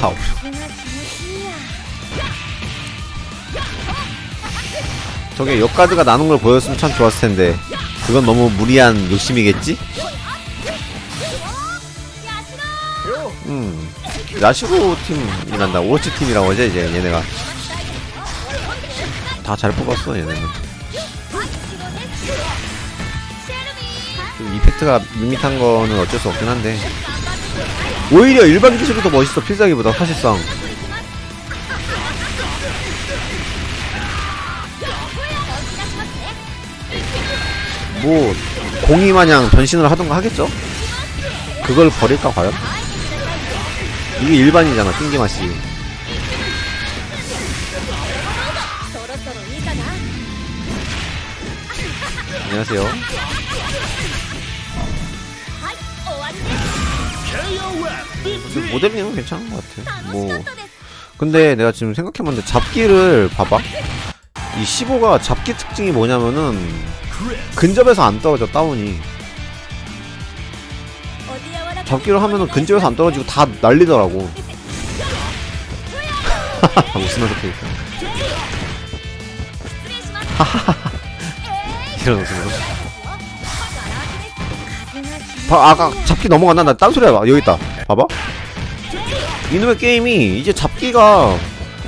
操！저게 역가드가 나눈 걸 보였으면 참 좋았을 텐데. 그건 너무 무리한 욕심이겠지? 음 야시로 팀이란다. 오로치 팀이라고 하지 이제 얘네가. 다 잘 뽑았어 얘네는. 이펙트가 밋밋한 거는 어쩔 수 없긴 한데. 오히려 일반 기술이 더 멋있어 필살기보다 사실상 뭐 공이 마냥 변신을 하던가 하겠죠? 그걸 버릴까 과연? 이게 일반이잖아 띵기맛이 안녕하세요 근데 모델링은 괜찮은 것 같아. 뭐. 근데 내가 지금 생각해봤는데 잡기를 봐봐. 이 15가 잡기 특징이 뭐냐면은 근접에서 안 떨어져 다운이. 잡기를 하면은 근접에서 안 떨어지고 다 날리더라고. 웃으면서 캐릭터. 이런 웃음으로. 아까 잡기 넘어갔나? 나 딴소리 해봐. 여기 있다. 봐봐 이놈의 게임이 이제 잡기가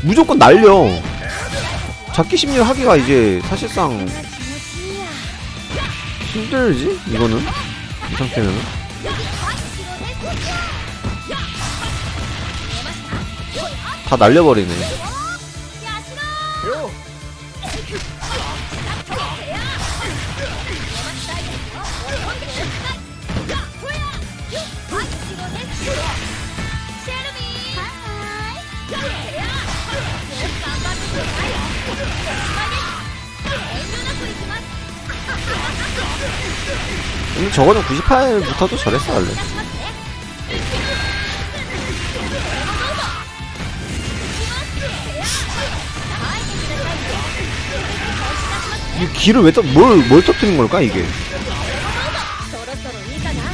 무조건 날려 잡기 심리를 하기가 이제 사실상 힘들지? 이거는? 이 상태면은? 다 날려버리네 근데 저거는 98부터도 저랬어 원래. 이 길을 왜뭘뭘 뭘 터뜨린 걸까 이게?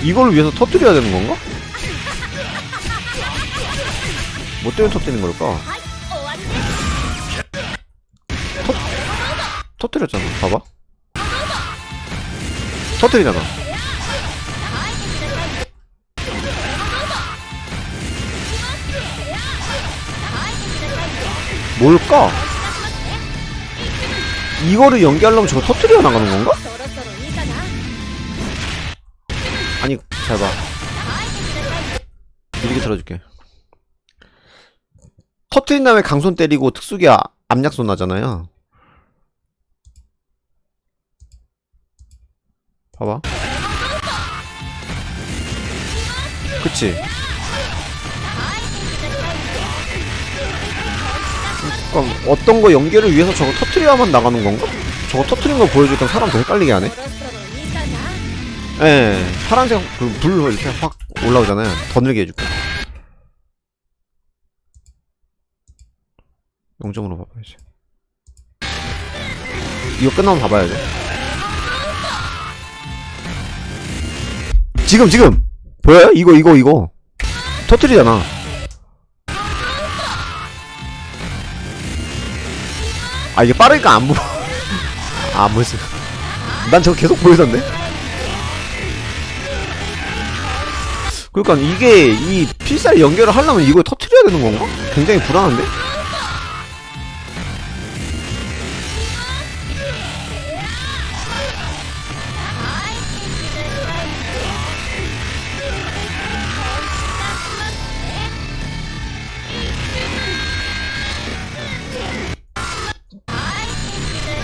이걸 위해서 터뜨려야 되는 건가? 뭐 때문에 터뜨리는 걸까? 터... 터뜨렸잖아. 봐봐. 터뜨리잖아. 뭘까? 이거를 연기하려면 저거 터트려 나가는 건가? 아니 잘 봐. 이렇게 들어줄게. 터트린 다음에 강손 때리고 특수기 아, 암약손 나잖아요. 봐봐. 그치? 그럼 어떤 거 연결을 위해서 저거 터트려야만 나가는 건가? 저거 터트린 거 보여주니까 사람 더 헷갈리게 하네. 예, 파란색 그불 이렇게 확 올라오잖아요. 더 늘게 해줄게. 0점으로 봐봐야지. 이거 끝나면 봐봐야죠. 지금 지금 보여요? 이거 이거 이거 터트리잖아. 아, 이게 빠르니까 안 보여. 아, 무슨. 난 저거 계속 보이던데? 그러니까 이게 이 필살 연결을 하려면 이걸 터트려야 되는 건가? 굉장히 불안한데?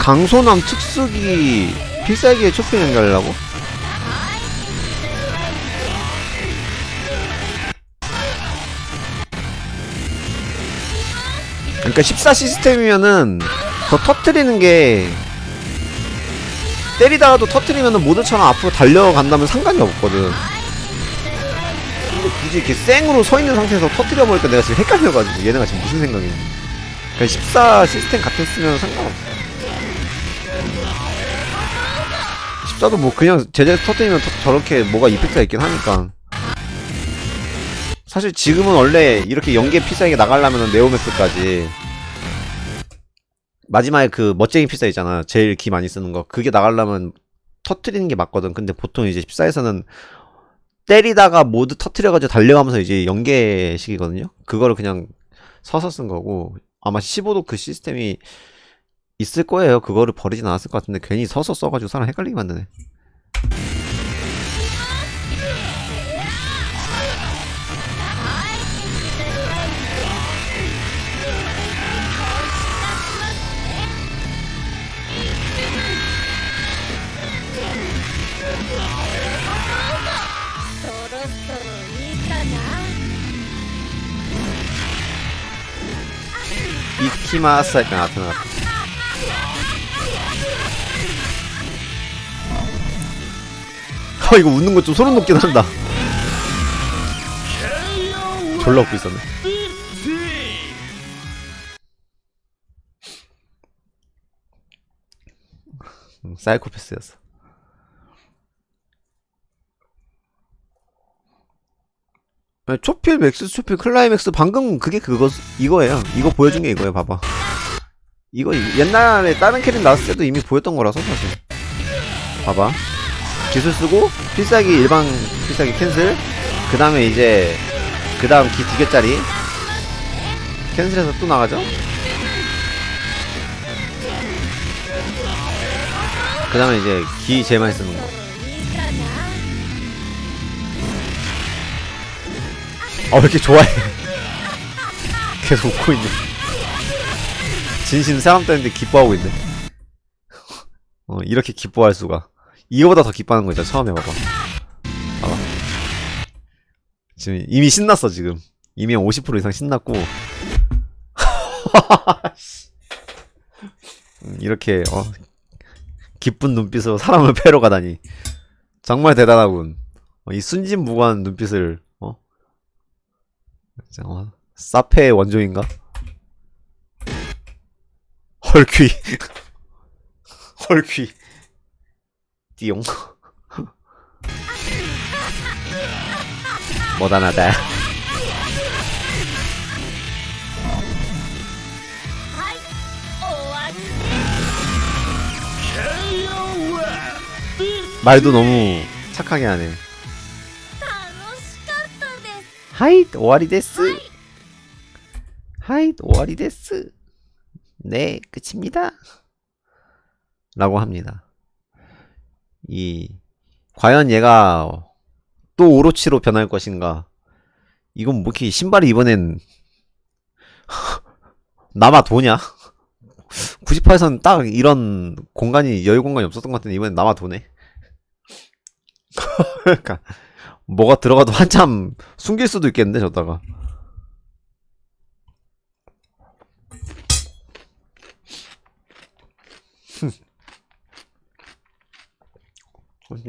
강소남 특수기 필살기에 초표 연결하려고? 그러니까 14 시스템이면은 더 터트리는 게 때리다가도 터트리면은 모드처럼 앞으로 달려간다면 상관이 없거든. 근데 굳이 이렇게 생으로 서 있는 상태에서 터트려 버리니까 내가 지금 헷갈려가지고 얘네가 지금 무슨 생각인지. 그러니까 14 시스템 같았으면 상관없어. 14도 뭐 그냥 제재 터트리면 터- 저렇게 뭐가 이펙트가 있긴 하니까. 사실 지금은 원래 이렇게 연계 필살기 나가려면 네오맥스까지. 마지막에 그 멋쟁이 필살 있잖아. 제일 기 많이 쓰는 거. 그게 나가려면 터트리는 게 맞거든. 근데 보통 이제 14에서는 때리다가 모두 터트려가지고 달려가면서 이제 연계식이거든요? 그거를 그냥 서서 쓴 거고. 아마 15도 그 시스템이 있을 거예요. 그거를 버리진 않았을 것 같은데 괜히 서서 써가지고 사람 헷갈리게 만드네. 아, 아, 아. 이키마사이가 나타났다. 아 이거 웃는 거 좀 소름 돋긴 한다. 졸라 웃고 있었네. 음, 사이코패스였어. 초필 맥스 초필 클라이맥스 방금 그게 그거 이거예요. 이거 보여준 게 이거예요 봐봐. 이거 옛날에 다른 캐릭 나왔을 때도 이미 보였던 거라서 사실. 봐봐 기술 쓰고 필살기 일반 필살기 캔슬 그 다음에 이제 그 다음 기 두 개짜리 캔슬해서 또 나가죠 그 다음에 이제 기 제일 많이 쓰는 거 아, 왜 이렇게 좋아해? 계속 웃고 있네. 진심 사람 따는데 기뻐하고 있네. 어, 이렇게 기뻐할 수가. 이거보다 더 기뻐하는 거 있잖아, 처음에 봐봐. 봐봐. 지금 이미 신났어, 지금. 이미 한50% 이상 신났고. 음, 이렇게, 어, 기쁜 눈빛으로 사람을 패러 가다니. 정말 대단하군. 어, 이 순진무구한 눈빛을, 어? 어, 사페의 원조인가? 헐퀴 헐퀴 띠용. 모단하다. 말도 너무 착하게 하네. 하이 오아리 데스. 하이 오아리 데스. 네 끝입니다. 라고 합니다. 이 과연 얘가 또 오로치로 변할 것인가? 이건 뭐 이렇게 신발이 이번엔 남아 도냐? 98에서는 딱 이런 공간이 여유 공간이 없었던 것 같은데 이번엔 남아 도네? 그러니까 뭐가 들어가도 한참 숨길 수도 있겠는데 저다가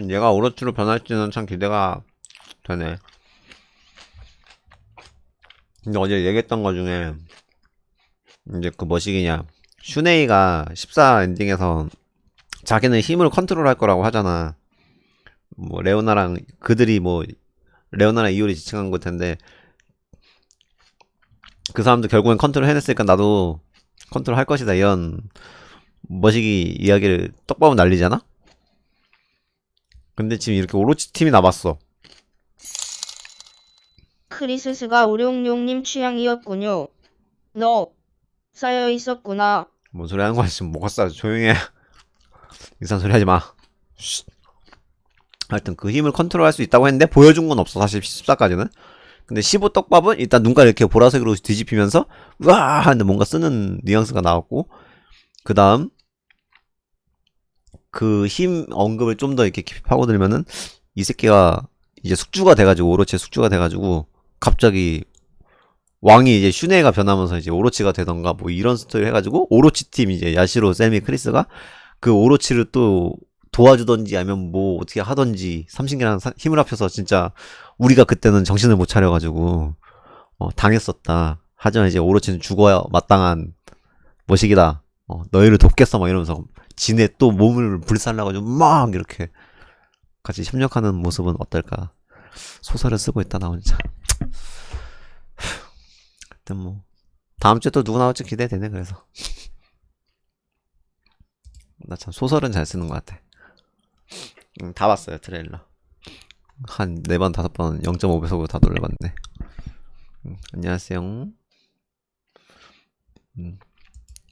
얘가 오로치로 변할지는 참 기대가 되네. 근데 어제 얘기했던 거 중에 이제 그 뭐시기냐. 슈네이가 14 엔딩에서 자기는 힘을 컨트롤할 거라고 하잖아. 뭐 레오나랑 그들이 뭐 레오나랑 이효리 지칭한 걸 텐데 그 사람도 결국엔 컨트롤 해냈으니까 나도 컨트롤 할 것이다 이런 머시기 이야기를 떡밥은 날리잖아? 근데 지금 이렇게 오로치 팀이 남았어 크리스스가 우룡룡님 취향이었군요. 너 쌓여 있었구나. 뭔 소리 하는 거야 지금 뭐가 싸 조용히 해 이상한 소리 하지 마 쉿. 하여튼 그 힘을 컨트롤할 수 있다고 했는데 보여준 건 없어 사실 14까지는 근데 15 떡밥은 일단 눈가 이렇게 보라색으로 뒤집히면서 우와 하는데 뭔가 쓰는 뉘앙스가 나왔고 그 다음 그 힘 언급을 좀 더 이렇게 깊이 파고들면은 이 새끼가 이제 숙주가 돼가지고 오로치의 숙주가 돼가지고 갑자기 왕이 이제 슈네가 변하면서 이제 오로치가 되던가 뭐 이런 스토리를 해가지고 오로치 팀 이제 야시로 세미 크리스가 그 오로치를 또 도와주던지 아니면 뭐 어떻게 하던지 삼신기랑 사- 힘을 합쳐서 진짜 우리가 그때는 정신을 못 차려가지고 어, 당했었다. 하지만 이제 오로치는 죽어야 마땅한 머시기다. 어, 너희를 돕겠어 막 이러면서 지네 또 몸을 불살라가지고 막 이렇게 같이 협력하는 모습은 어떨까? 소설을 쓰고 있다 나 혼자. 하여튼 뭐 다음 주에 또 누구 나올지 기대되네 그래서. 나 참 소설은 잘 쓰는 것 같아. 음, 다 봤어요 트레일러. 한 네 번 다섯 번 0.5배속으로 다 돌려봤네. 음, 안녕하세요. 음,